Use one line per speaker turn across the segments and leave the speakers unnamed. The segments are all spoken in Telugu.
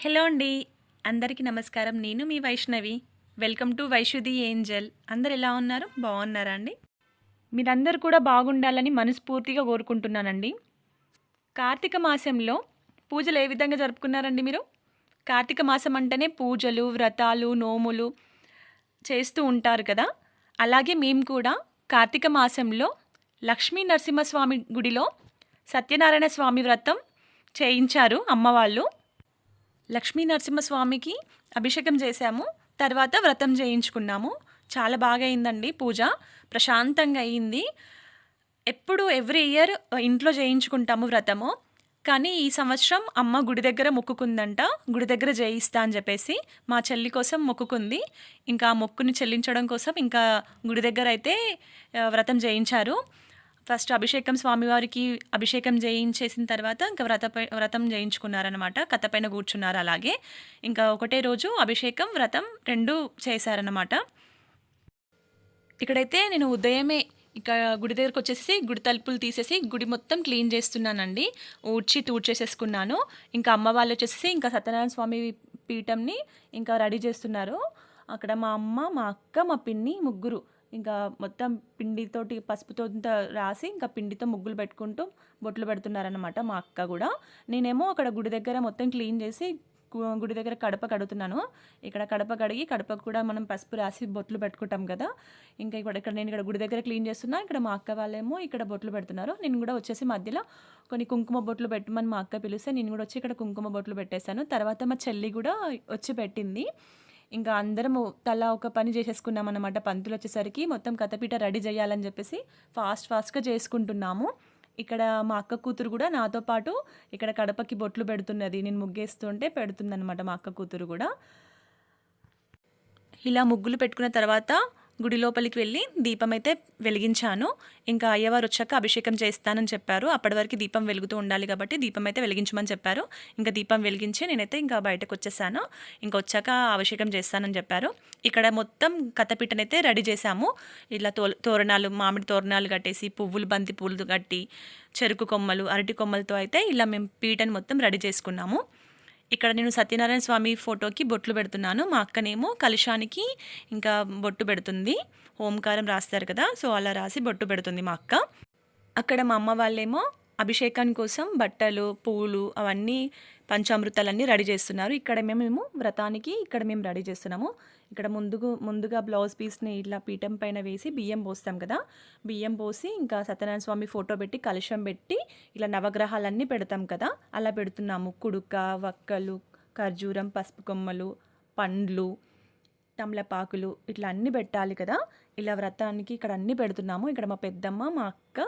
హలో అండి. అందరికీ నమస్కారం. నేను మీ వైష్ణవి. వెల్కమ్ టు వైషుది ఏంజల్. అందరు ఎలా ఉన్నారు? బాగున్నారా అండి? మీరందరూ కూడా బాగుండాలని మనస్ఫూర్తిగా కోరుకుంటున్నానండి. కార్తీక మాసంలో పూజలు ఏ విధంగా జరుపుకున్నారండి మీరు? కార్తీక మాసం అంటేనే పూజలు వ్రతాలు నోములు చేస్తూ ఉంటారు కదా. అలాగే మేము కూడా కార్తీక మాసంలో లక్ష్మీ నరసింహస్వామి గుడిలో సత్యనారాయణ స్వామి వ్రతం చేయించారు అమ్మవాళ్ళు. లక్ష్మీ నరసింహస్వామికి అభిషేకం చేశాము. తర్వాత వ్రతం చేయించుకున్నాము. చాలా బాగా అయిందండి పూజ. ప్రశాంతంగా అయింది. ఎప్పుడు ఎవ్రీ ఇయర్ ఇంట్లో చేయించుకుంటాము వ్రతము. కానీ ఈ సంవత్సరం అమ్మ గుడి దగ్గర మొక్కుకుందంట. గుడి దగ్గర చేయిస్తా అని చెప్పేసి మా చెల్లి కోసం మొక్కుకుంది. ఇంకా ఆ మొక్కుని చెల్లించడం కోసం ఇంకా గుడి దగ్గర అయితే వ్రతం చేయించారు. ఫస్ట్ అభిషేకం స్వామివారికి అభిషేకం చేయించేసిన తర్వాత ఇంకా వ్రత వ్రతం చేయించుకున్నారనమాట కథ పైన కూర్చున్నారు అలాగే. ఇంకా ఒకటే రోజు అభిషేకం వ్రతం రెండు చేశారనమాట ఇక్కడైతే నేను ఉదయమే ఇక గుడి దగ్గరకు వచ్చేసి గుడి తలుపులు తీసేసి గుడి మొత్తం క్లీన్ చేస్తున్నానండి. ఊడ్చి తూడ్చేసేసుకున్నాను. ఇంకా అమ్మ వాళ్ళు వచ్చేసి ఇంకా సత్యనారాయణ స్వామి పీఠంని ఇంకా రెడీ చేస్తున్నారు. అక్కడ మా అమ్మ మా అక్క మా పిన్ని ముగ్గురు ఇంకా మొత్తం పిండితోటి పసుపుతో రాసి ఇంకా పిండితో ముగ్గులు పెట్టుకుంటూ బొట్లు పెడుతున్నారనమాట మా అక్క కూడా. నేనేమో అక్కడ గుడి దగ్గర మొత్తం క్లీన్ చేసి గుడి దగ్గర కడప కడుగుతున్నాను. ఇక్కడ కడప కడిగి కడపకు కూడా మనం పసుపు రాసి బొట్లు పెట్టుకుంటాం కదా. ఇంకా ఇక్కడ ఇక్కడ నేను ఇక్కడ గుడి దగ్గర క్లీన్ చేస్తున్నా ఇక్కడ మా అక్క వాళ్ళేమో ఇక్కడ బొట్లు పెడుతున్నారు. నేను కూడా వచ్చేసి మధ్యలో కొన్ని కుంకుమ బొట్లు పెట్టమని మా అక్క పిలిస్తే నేను కూడా వచ్చి ఇక్కడ కుంకుమ బొట్లు పెట్టేశాను. తర్వాత మా చెల్లి కూడా వచ్చి పెట్టింది. ఇంకా అందరం తలా ఒక పని చేసేసుకున్నాం అనమాట పంతులు వచ్చేసరికి మొత్తం కథపీట రెడీ చేయాలని చెప్పేసి ఫాస్ట్ ఫాస్ట్గా చేసుకుంటున్నాము. ఇక్కడ మా అక్క కూతురు కూడా నాతో పాటు ఇక్కడ కడపకి బొట్లు పెడుతున్నది. నేను ముగ్గేస్తుంటే పెడుతుందన్నమాట మా అక్క కూతురు కూడా. ఇలా ముగ్గులు పెట్టుకున్న తర్వాత గుడి లోపలికి వెళ్ళి దీపం అయితే వెలిగించాను. ఇంకా అయ్యవారు వచ్చాక అభిషేకం చేస్తానని చెప్పారు. అప్పటి వరకు దీపం వెలుగుతూ ఉండాలి కాబట్టి దీపం అయితే వెలిగించమని చెప్పారు. ఇంకా దీపం వెలిగించి నేనైతే ఇంకా బయటకు వచ్చేసాను. ఇంకా వచ్చాక అభిషేకం చేస్తానని చెప్పారు. ఇక్కడ మొత్తం కథపీటనైతే రెడీ చేశాము. ఇలా తో తోరణాలు మామిడి తోరణాలు కట్టేసి పువ్వులు బంతి పూలు కట్టి చెరుకు కొమ్మలు అరటి కొమ్మలతో అయితే ఇలా మేము పీటను మొత్తం రెడీ చేసుకున్నాము. ఇక్కడ నేను సత్యనారాయణ స్వామి ఫోటోకి బొట్లు పెడుతున్నాను. మా అక్కనేమో కలుషానికి ఇంకా బొట్టు పెడుతుంది. ఓంకారం రాస్తారు కదా సో అలా రాసి బొట్టు పెడుతుంది మా అక్క. అక్కడ మా అమ్మ వాళ్ళేమో అభిషేకం కోసం బట్టలు పూలు అవన్నీ పంచామృతాలన్నీ రెడీ చేస్తున్నారు. ఇక్కడ మేము వ్రతానికి ఇక్కడ మేము రెడీ చేస్తున్నాము. ఇక్కడ ముందుకు ముందుగా బ్లౌజ్ పీస్ని ఇట్లా పీఠం పైన వేసి బియ్యం పోస్తాం కదా. బియ్యం పోసి ఇంకా సత్యనారాయణ స్వామి ఫోటో పెట్టి కలుషం పెట్టి ఇలా నవగ్రహాలన్నీ పెడతాం కదా. అలా పెడుతున్నాము. కుడుక వక్కలు ఖర్జూరం పసుపు కొమ్మలు పండ్లు తమలపాకులు ఇట్లా అన్నీ పెట్టాలి కదా. ఇలా వ్రతానికి ఇక్కడ అన్నీ పెడుతున్నాము. ఇక్కడ మా పెద్దమ్మ మా అక్క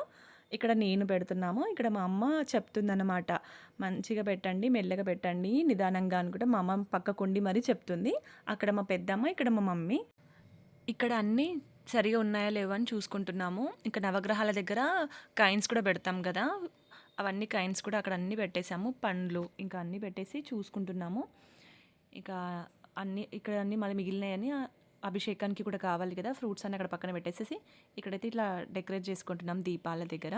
ఇక్కడ నేను పెడుతున్నాము. ఇక్కడ మా అమ్మ చెప్తుందన్నమాట. మంచిగా పెట్టండి మెల్లగా పెట్టండి నిదానంగా అనుకుంటే మా అమ్మ పక్కకుండి మరీ చెప్తుంది. అక్కడ మా పెద్దమ్మ ఇక్కడ మా మమ్మీ. ఇక్కడ అన్నీ సరిగా ఉన్నాయా లేవా అని చూసుకుంటున్నాము. ఇంకా నవగ్రహాల దగ్గర కాయిన్స్ కూడా పెడతాం కదా. అవన్నీ కాయిన్స్ కూడా అక్కడ అన్నీ పెట్టేశాము. పండ్లు ఇంకా అన్నీ పెట్టేసి చూసుకుంటున్నాము. ఇక అన్నీ ఇక్కడ అన్నీ మళ్ళీ మిగిలినాయని అభిషేకానికి కూడా కావాలి కదా ఫ్రూట్స్ అన్ని అక్కడ పక్కన పెట్టేసేసి ఇక్కడైతే ఇట్లా డెకరేట్ చేసుకుంటున్నాం దీపాల దగ్గర.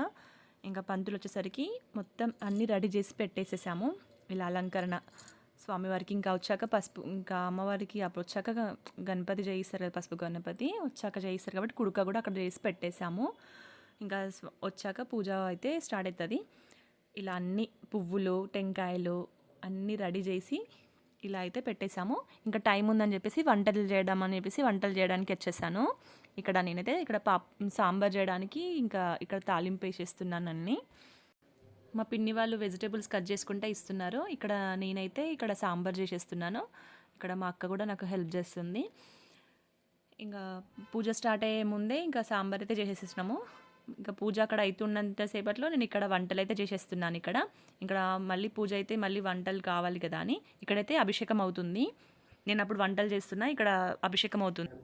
ఇంకా పంతులు వచ్చేసరికి మొత్తం అన్నీ రెడీ చేసి పెట్టేసేసాము. ఇలా అలంకరణ స్వామివారికి ఇంకా వచ్చాక పసుపు ఇంకా అమ్మవారికి అప్పుడు వచ్చాక గణపతి చేయిస్తారు కదా పసుపు గణపతి వచ్చాక చేయిస్తారు కాబట్టి కుడుక కూడా అక్కడ చేసి పెట్టేశాము ఇంకా వచ్చాక పూజ అయితే స్టార్ట్ అవుతుంది ఇలా అన్ని పువ్వులు టెంకాయలు అన్నీ రెడీ చేసి ఇలా అయితే పెట్టేశాము. ఇంకా టైం ఉందని చెప్పేసి వంటలు చేయడం అని చెప్పేసి వంటలు చేయడానికి వచ్చేసాను. ఇక్కడ నేనైతే ఇక్కడ పాప్ సాంబార్ చేయడానికి ఇంకా ఇక్కడ తాలింపు వేసేస్తున్నాను అన్నీ. మా పిన్ని వాళ్ళు వెజిటేబుల్స్ కట్ చేసుకుంటే ఇస్తున్నారు. ఇక్కడ నేనైతే ఇక్కడ సాంబార్ చేసేస్తున్నాను. ఇక్కడ మా అక్క కూడా నాకు హెల్ప్ చేస్తుంది. ఇంకా పూజ స్టార్ట్ అయ్యే ముందే ఇంకా సాంబార్ అయితే చేసేసినాము ఇంకా పూజ అక్కడ అవుతున్నంతసేపట్లో నేను ఇక్కడ వంటలు అయితే చేసేస్తున్నాను ఇక్కడ. ఇక్కడ మళ్ళీ పూజ అయితే మళ్ళీ వంటలు కావాలి కదా అని ఇక్కడైతే అభిషేకం అవుతుంది. నేను అప్పుడు వంటలు చేస్తున్నా ఇక్కడ అభిషేకం అవుతుంది.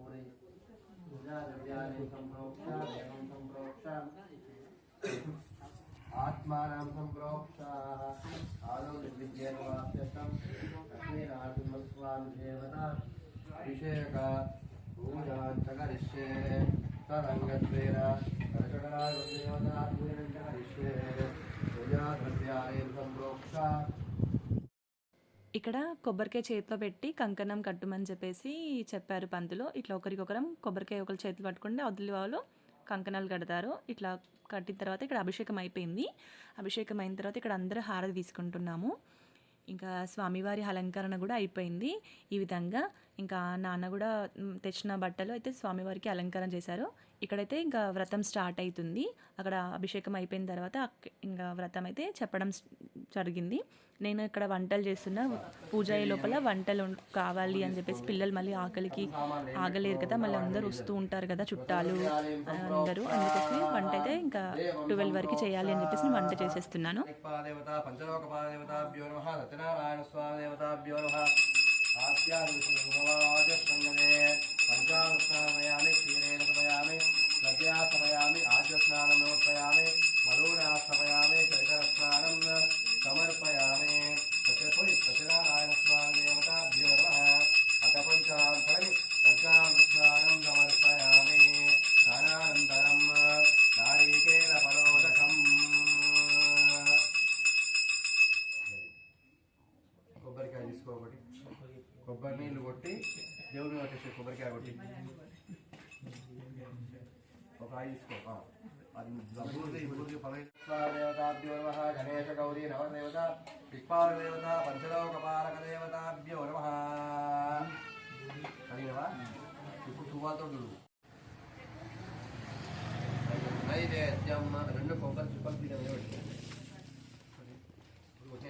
ఇక్కడ కొబ్బరికాయ చేతిలో పెట్టి కంకణం కట్టుమని చెప్పేసి చెప్పారు పంతులు. ఇట్లా ఒకరికొకరం కొబ్బరికాయ ఒకరు చేతిలో పట్టుకుంటే అవతలి వాళ్ళు కంకణాలు కడతారు. ఇట్లా కట్టిన తర్వాత ఇక్కడ అభిషేకం అయిపోయింది. అభిషేకం అయిన తర్వాత ఇక్కడ అందరూ హారతి తీసుకుంటున్నాము. ఇంకా స్వామివారి అలంకరణ కూడా అయిపోయింది. ఈ విధంగా ఇంకా నాన్న కూడా తెచ్చిన బట్టలు అయితే స్వామివారికి అలంకరణ చేశారు. ఇక్కడైతే ఇంకా వ్రతం స్టార్ట్ అవుతుంది అక్కడ అభిషేకం అయిపోయిన తర్వాత ఇంకా వ్రతం అయితే చెప్పడం జరిగింది. నేను ఇక్కడ వంటలు చేస్తున్న పూజ అయ్యే లోపల వంటలు కావాలి అని చెప్పేసి పిల్లలు మళ్ళీ ఆకలికి ఆగలేరు కదా మళ్ళీ అందరూ వస్తూ ఉంటారు కదా చుట్టాలు అందరూ. అందుకోసమే వంట అయితే ఇంకా ట్వెల్వ్ వరకు చేయాలి అని చెప్పేసి వంట చేసేస్తున్నాను.
స్వామి దేవతాభ్యో క్షీరేణ సమయామి నద్యా సమయామి ఆద్యస్నానం సమర్పయామి మధునా సమయామి స్నానం సమర్పయామి. ఒక ఆయి తీసుకో గణేశ గౌరీ నవదేవత దిక్పాల దేవత పంచలోక దేవతాభ్యో నమ అడిగినవా ఇప్పుడు తువ్వాతో నైవేద్యం రెండు కొబ్బరి చుక్కలు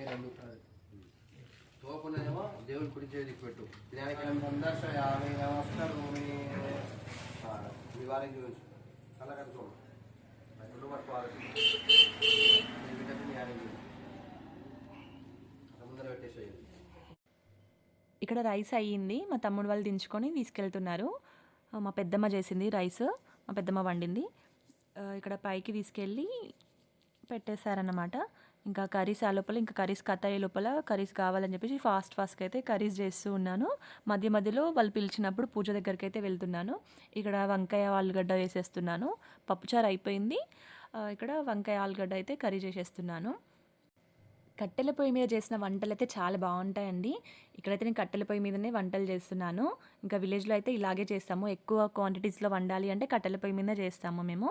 రెండు తోపునేమో కుడి పెట్టు సందర్శయామి నమస్కరోమి ఆ, రెండు న్యాయం ముందర పెట్టేసేయండి
ఇక్కడ రైస్ అయ్యింది. మా తమ్ముడు వాళ్ళు దించుకొని తీసుకెళ్తున్నారు. మా పెద్దమ్మ చేసింది రైస్. మా పెద్దమ్మ వండింది. ఇక్కడ పైకి తీసుకెళ్ళి పెట్టేశారన్నమాట. ఇంకా కర్రీస్ ఆ లోపల ఇంకా కర్రీస్ కట్ అయ్యే లోపల కర్రీస్ కావాలని చెప్పేసి ఫాస్ట్ ఫాస్ట్గా అయితే కర్రీస్ చేస్తూ ఉన్నాను. మధ్య మధ్యలో వాళ్ళు పిలిచినప్పుడు పూజ దగ్గరికి అయితే వెళ్తున్నాను. ఇక్కడ వంకాయ ఆలుగడ్డ వేసేస్తున్నాను. పప్పుచారు అయిపోయింది. ఇక్కడ వంకాయ ఆలుగడ్డ అయితే కర్రీ చేసేస్తున్నాను. కట్టెల పొయ్యి మీద చేసిన వంటలు అయితే చాలా బాగుంటాయండి. ఇక్కడైతే నేను కట్టెల పొయ్యి మీదనే వంటలు చేస్తున్నాను. ఇంకా విలేజ్లో అయితే ఇలాగే చేస్తాము. ఎక్కువ క్వాంటిటీస్లో వండాలి అంటే కట్టెల పొయ్యి మీద చేస్తాము మేము.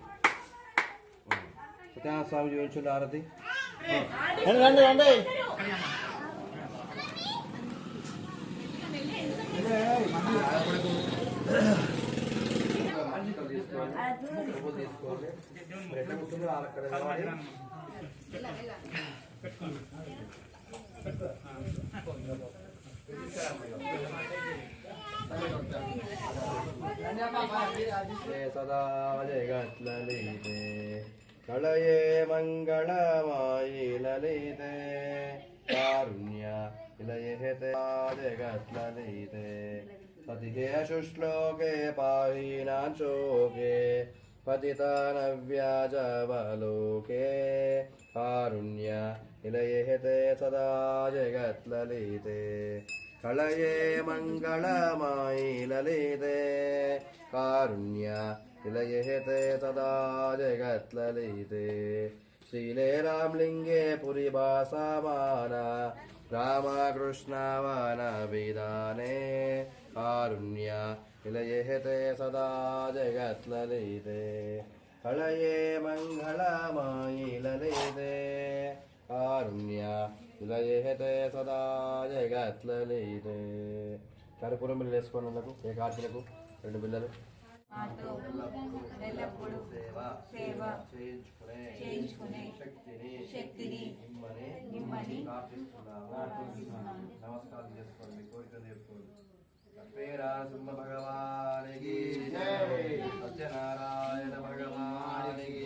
సత్యనారాయణ స్వామి చూపించండి ఆరతి. రండి రండి సదా జగత్లలితే కళయే ಕಳಯೇ ಮಂಗಳಮಾಯಿ ಲಲಿತೆ ಕಾರುಣ್ಯ ಇಲಯತೆ ಜಗತ್ಲಲಿತೆ ಪತಿಗೆ ಶುಶ್ಲೋಕೆ ಪಾಹೀನಾನ್ ಶೋಕೆ ಪತಿತಾನವ್ಯಾಜವಲೋಕೆ ಕಾರುಣ್ಯ ಇಲಯೇತೆ ಸದಾ ಜಗತ್ಲಲಿತೆ ಕಳಯೇ ಮಂಗಳಮಾಯಿ ಕಾರುಣ್ಯ సదా జగత్లలితే శ్రీలే రామలింగే పురిభాసమాన రామకృష్ణవన విధానే కారుణ్య ఇలయే సదా జగత్లలితే
కళయే మంగళమాయి లలితే కారుణ్య విలయేతే సదా జగత్లలితే కర్పూరం బిల్లు వేసుకోండి వాళ్ళకు ఏ కార్తీలకు రెండు బిల్లలు
ఎల్లప్పుడూ
సేవ
సేవ
చేయించుకునే శక్తిని
శక్తిని
ఇమ్మని
ఇమ్మని
ప్రార్థిస్తున్నాము. నమస్కారం చేసుకోండి కోరికలు చెప్పుకోండి పేరా సింహ భగవానికి జై. సత్యనారాయణ భగవానికి.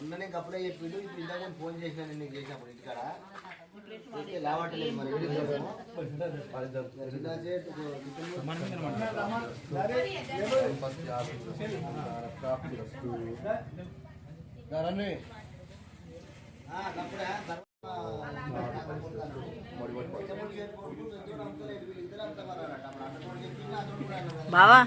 మొన్ననే కప్పుడే చెప్పిండు ఇప్పుడు ఇందాక నేను ఫోన్ చేసిన నీకు చేసినప్పుడు ఇంటికాడ. లావట్లేదు మరి కప్పుడే
బావా?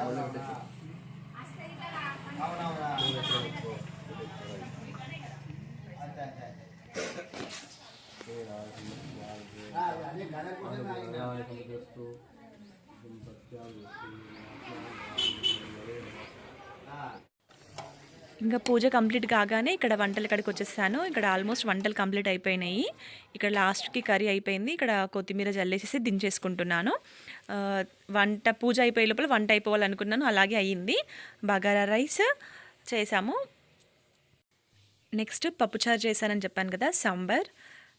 我 would.
ఇంకా పూజ కంప్లీట్ కాగానే ఇక్కడ వంటలు ఇక్కడికి వచ్చేసాను. ఇక్కడ ఆల్మోస్ట్ వంటలు కంప్లీట్ అయిపోయినాయి. ఇక్కడ లాస్ట్కి కర్రీ అయిపోయింది. ఇక్కడ కొత్తిమీర జల్లేసేసి దించేసుకుంటున్నాను. వంట పూజ అయిపోయే లోపల వంట అయిపోవాలనుకున్నాను. అలాగే అయ్యింది. బగారా రైస్ చేసాము. నెక్స్ట్ పప్పుచారు చేశానని చెప్పాను కదా సాంబార్.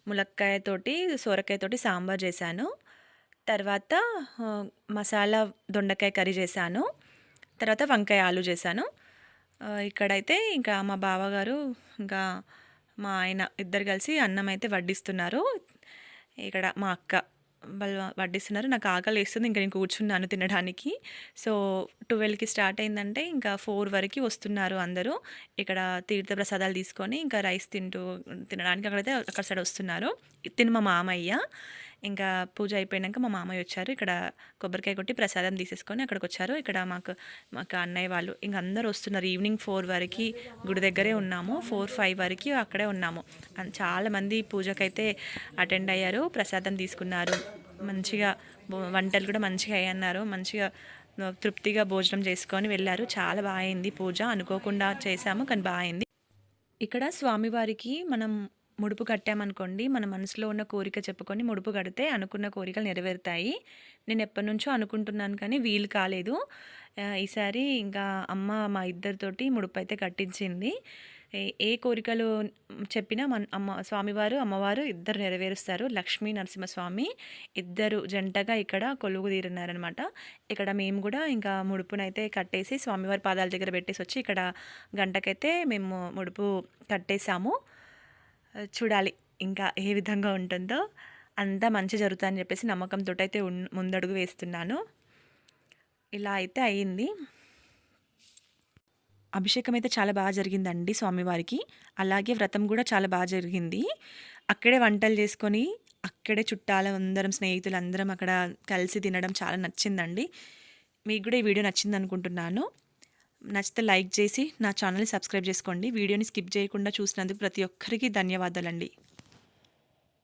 ములక్కాయతోటి సొరకాయతోటి సాంబార్ చేశాను. తర్వాత మసాలా దొండకాయ కర్రీ చేశాను. తర్వాత వంకాయ ఆలు చేశాను. ఇక్కడైతే ఇంకా మా బావగారు ఇంకా మా ఆయన ఇద్దరు కలిసి అన్నం అయితే వడ్డిస్తున్నారు. ఇక్కడ మా అక్క వాళ్ళు వడ్డిస్తున్నారు. నాకు ఆకలి వేస్తుంది ఇంకా నేను కూర్చున్నాను తినడానికి. సో ట్వెల్వ్కి స్టార్ట్ అయిందంటే ఇంకా ఫోర్ వరకు వస్తున్నారు అందరూ. ఇక్కడ తీర్థ ప్రసాదాలు తీసుకొని ఇంకా రైస్ తింటూ తినడానికి అక్కడైతే అక్కడ సైడ్ వస్తున్నారు. తిని మా మామయ్య. ఇంకా పూజ అయిపోయాక మా మామయ్య వచ్చారు. ఇక్కడ కొబ్బరికాయ కొట్టి ప్రసాదం తీసేసుకొని అక్కడికి వచ్చారు. ఇక్కడ మాకు మాకు అన్నయ్య వాళ్ళు ఇంక అందరూ వస్తున్నారు. ఈవినింగ్ ఫోర్ వరకు గుడి దగ్గరే ఉన్నాము. ఫోర్ ఫైవ్ వరకు అక్కడే ఉన్నాము. చాలామంది పూజకైతే అటెండ్ అయ్యారు ప్రసాదం తీసుకున్నారు. మంచిగా వంటలు కూడా మంచిగా అయ్యన్నారు. మంచిగా తృప్తిగా భోజనం చేసుకొని వెళ్ళారు. చాలా బాగా అయింది పూజ. అనుకోకుండా చేశాము కానీ బాగా అయింది. ఇక్కడ స్వామివారికి మనం ముడుపు కట్టామనుకోండి మన మనసులో ఉన్న కోరిక చెప్పుకొని ముడుపు కడితే అనుకున్న కోరికలు నెరవేరుతాయి. నేను ఎప్పటి నుంచో అనుకుంటున్నాను కానీ వీలు కాలేదు. ఈసారి ఇంకా అమ్మ మా ఇద్దరితోటి ముడుపు అయితే కట్టించింది. ఏ- కోరికలు చెప్పినా మన అమ్మ స్వామివారు అమ్మవారు ఇద్దరు నెరవేరుస్తారు. లక్ష్మీ నరసింహస్వామి ఇద్దరు జంటగా ఇక్కడ కొలువు తీరున్నారనమాట ఇక్కడ మేము కూడా ఇంకా ముడుపునైతే కట్టేసి స్వామివారి పాదాల దగ్గర పెట్టేసి వచ్చి ఇక్కడ గంటకైతే మేము ముడుపు కట్టేసాము చూడాలి ఇంకా ఏ విధంగా ఉంటుందో. అంతా మంచి జరుగుతుందని చెప్పేసి నమ్మకంతో అయితే ముందడుగు వేస్తున్నాను. ఇలా అయితే అయ్యింది అభిషేకం అయితే చాలా బాగా జరిగిందండి స్వామివారికి. అలాగే వ్రతం కూడా చాలా బాగా జరిగింది. అక్కడే వంటలు చేసుకొని అక్కడే చుట్టాల అందరం స్నేహితులు అందరం అక్కడ కలిసి తినడం చాలా నచ్చిందండి. మీకు కూడా ఈ వీడియో నచ్చింది అనుకుంటున్నాను నచ్చితే లైక్ చేసి నా ఛానల్ని సబ్స్క్రైబ్ చేసుకోండి. వీడియోని స్కిప్ చేయకుండా చూసినందుకు ప్రతి ఒక్కరికి ధన్యవాదాలండి.